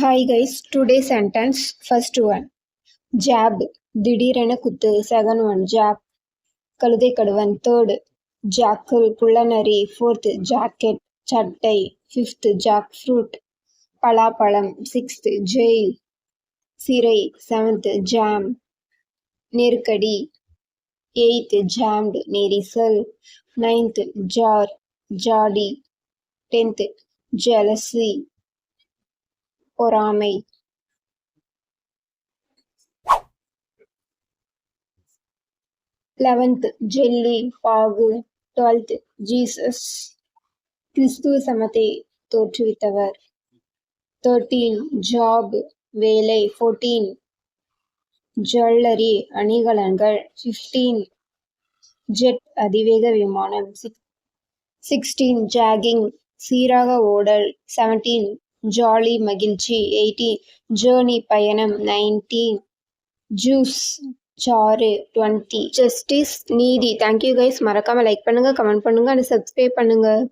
Hi guys today sentence first one jab திடீரென குத்து. Second one job கழுதை கடுவன் தேர்டு ஜாக்கிள் குள்ளநரி ஃபோர்த்து ஜாக்கெட் சட்டை. ஃபிஃப்த்து ஜாக் ஃப்ரூட் பலாப்பழம். சிக்ஸ்த்து ஜெயில் சிறை. செவன்த்து ஜாம் நெருக்கடி. எயித்து ஜாம்டு நெரிசல். நைன்த்து ஜார் ஜாடி டென்த்து ஜலசி பொறாமை. லெவன்த் ஜெல்லி பாகு டுவெல்த் ஜீசஸ் கிறிஸ்துவ சமத்தை தோற்றுவித்தவர். தேர்ட்டீன் ஜாப் வேலை. ஃபோர்டீன் ஜுவல்லரி அணிகலன்கள். ஃபிஃப்டீன் ஜெட் அதிவேக விமானம். சிக்ஸ்டீன் ஜாகிங் சீராக ஓடல். செவன்டீன் ஜாலி மகிழ்ச்சி எயிட்டீன் ஜேர்னி பயணம் நைன்டீன் ஜூஸ் சாரு டுவெண்ட்டி ஜஸ்டிஸ் நீதி தேங்க்யூ கைஸ் மறக்காமல் லைக் பண்ணுங்கள் கமெண்ட் பண்ணுங்கள் அண்ட் சப்ஸ்கிரைப் பண்ணுங்கள்